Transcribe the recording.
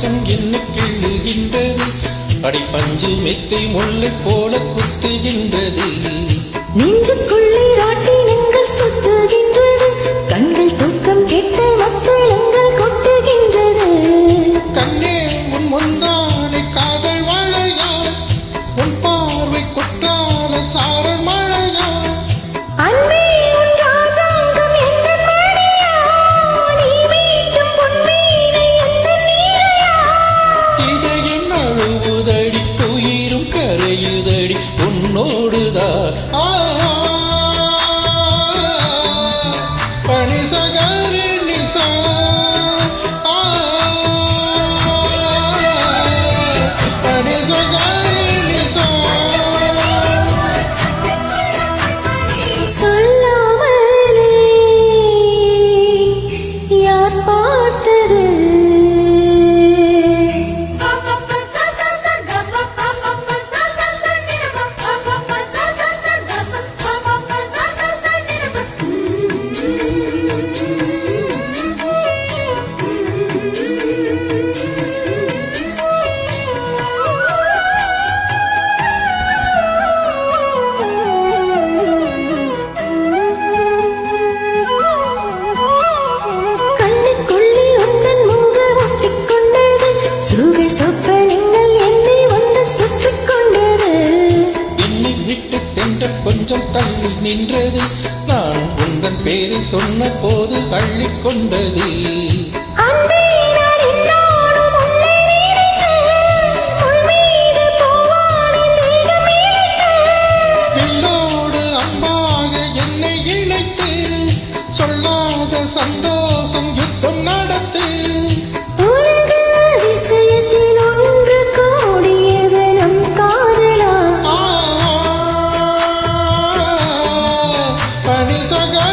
வாசம் என்னுக்கு எழுகின்றது அடி பஞ்சு மெத்தை முல்லை போல குத்துகின்றது. நெஞ்சுக்குள் நின்றது. நான் உந்தன் பேரை சொன்ன போது தள்ளிக்கொண்டது ಸಗ